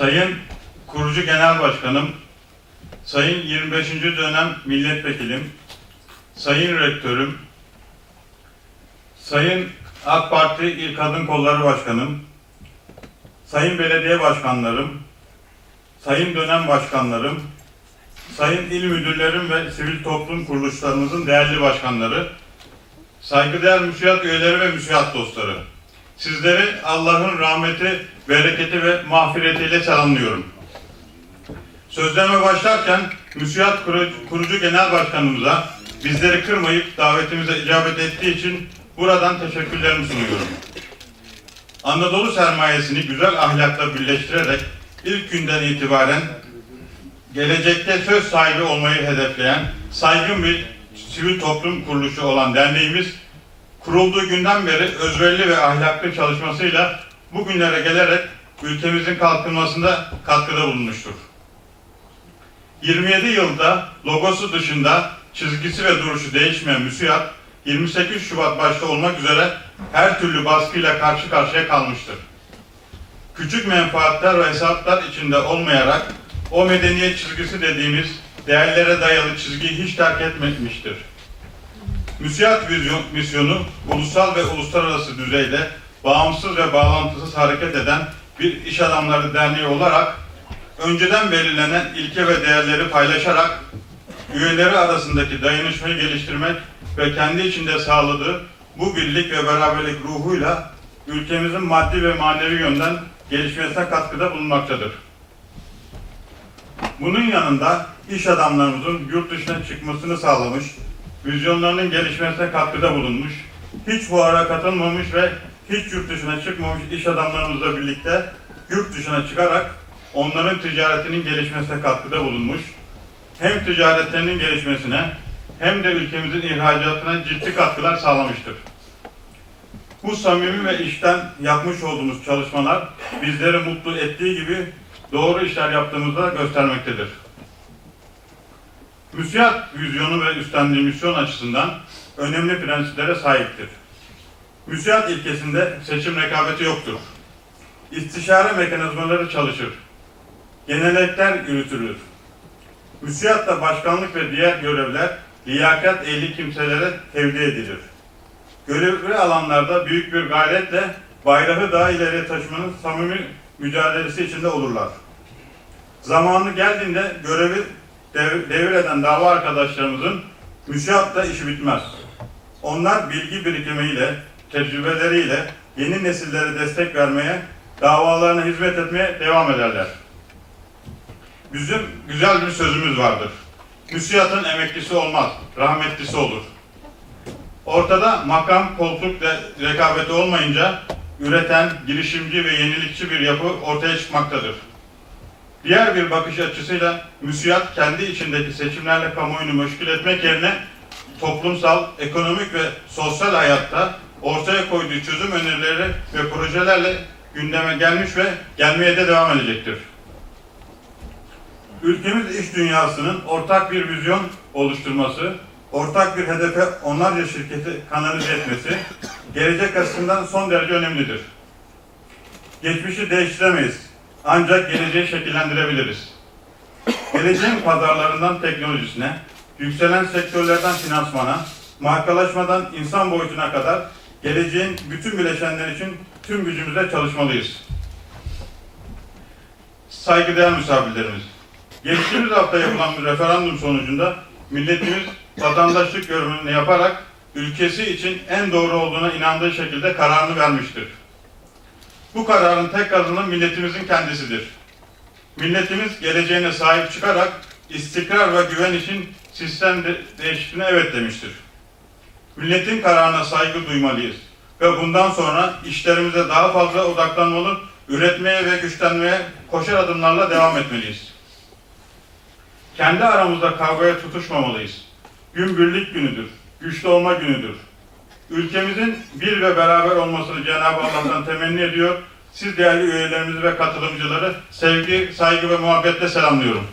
Sayın Kurucu Genel Başkanım, Sayın 25. dönem milletvekilim, Sayın Rektörüm, Sayın AK Parti İl Kadın Kolları Başkanım, Sayın Belediye Başkanlarım, Sayın Dönem Başkanlarım, Sayın İl Müdürlerim ve Sivil Toplum Kuruluşlarımızın değerli başkanları, saygıdeğer müsiyat üyeleri ve müsiyat dostları. Sizleri Allah'ın rahmeti, bereketi ve mağfiretiyle selamlıyorum. Sözlerime başlarken Müsiyat Kurucu, Genel Başkanımıza bizleri kırmayıp davetimize icabet ettiği için buradan teşekkürlerimi sunuyorum. Anadolu sermayesini güzel ahlakla birleştirerek ilk günden itibaren gelecekte söz sahibi olmayı hedefleyen saygın bir sivil toplum kuruluşu olan derneğimiz kurulduğu günden beri özverili ve ahlaklı çalışmasıyla bugünlere gelerek ülkemizin kalkınmasında katkıda bulunmuştur. 27 yılda logosu dışında çizgisi ve duruşu değişmeyen müsiyat 28 Şubat başta olmak üzere her türlü baskıyla karşı karşıya kalmıştır. Küçük menfaatler ve hesaplar içinde olmayarak o medeniyet çizgisi dediğimiz değerlere dayalı çizgiyi hiç terk etmemiştir. Müsiyat vizyon, misyonu ulusal ve uluslararası düzeyde bağımsız ve bağlantısız hareket eden bir iş adamları derneği olarak önceden belirlenen ilke ve değerleri paylaşarak üyeleri arasındaki dayanışmayı geliştirmek ve kendi içinde sağladığı bu birlik ve beraberlik ruhuyla ülkemizin maddi ve manevi yönden gelişmesine katkıda bulunmaktadır. Bunun yanında iş adamlarımızın yurt dışına çıkmasını sağlamış, vizyonlarının gelişmesine katkıda bulunmuş, hiç fuara katılmamış ve hiç yurt dışına çıkmamış iş adamlarımızla birlikte yurt dışına çıkarak onların ticaretinin gelişmesine katkıda bulunmuş, hem ticaretlerinin gelişmesine hem de ülkemizin ihracatına ciddi katkılar sağlamıştır. Bu samimi ve işten yapmış olduğumuz çalışmalar bizleri mutlu ettiği gibi doğru işler yaptığımızı da göstermektedir. Müsiyat vizyonu ve üstlendiği misyon açısından önemli prensiplere sahiptir. Müsiyat ilkesinde seçim rekabeti yoktur. İstişare mekanizmaları çalışır. Genellikler yürütülür. Müsiyatta başkanlık ve diğer görevler liyakat ehli kimselere tevdi edilir. Görevli alanlarda büyük bir gayretle bayrağı daha ileriye taşımanın samimi mücadelesi içinde olurlar. Zamanı geldiğinde görevi dev- devreden dava arkadaşlarımızın müsiyatta işi bitmez. Onlar bilgi birikimiyle, tecrübeleriyle yeni nesillere destek vermeye, davalarına hizmet etmeye devam ederler. Bizim güzel bir sözümüz vardır. Müsiyatın emeklisi olmaz, rahmetlisi olur. Ortada makam, koltuk ve rekabeti olmayınca üreten, girişimci ve yenilikçi bir yapı ortaya çıkmaktadır. Diğer bir bakış açısıyla müsiyat kendi içindeki seçimlerle kamuoyunu meşgul etmek yerine toplumsal, ekonomik ve sosyal hayatta ortaya koyduğu çözüm önerileri ve projelerle gündeme gelmiş ve gelmeye de devam edecektir. Ülkemiz iş dünyasının ortak bir vizyon oluşturması, ortak bir hedefe onlarca şirketi kanalize etmesi, gelecek açısından son derece önemlidir. Geçmişi değiştiremeyiz. Ancak geleceği şekillendirebiliriz. Geleceğin pazarlarından teknolojisine, yükselen sektörlerden finansmana, markalaşmadan insan boyutuna kadar geleceğin bütün bileşenler için tüm gücümüzle çalışmalıyız. Saygıdeğer misafirlerimiz, geçtiğimiz hafta yapılan bir referandum sonucunda milletimiz vatandaşlık görevini yaparak ülkesi için en doğru olduğuna inandığı şekilde kararını vermiştir. Bu kararın tek kazanı milletimizin kendisidir. Milletimiz geleceğine sahip çıkarak istikrar ve güven için sistem de- değişikliğine evet demiştir. Milletin kararına saygı duymalıyız ve bundan sonra işlerimize daha fazla odaklanmalı, üretmeye ve güçlenmeye koşar adımlarla devam etmeliyiz. Kendi aramızda kavgaya tutuşmamalıyız. Gün birlik günüdür, güçlü olma günüdür. Ülkemizin bir ve beraber olmasını Cenab-ı Allah'tan temenni ediyor. Siz değerli üyelerimizi ve katılımcıları sevgi, saygı ve muhabbetle selamlıyorum.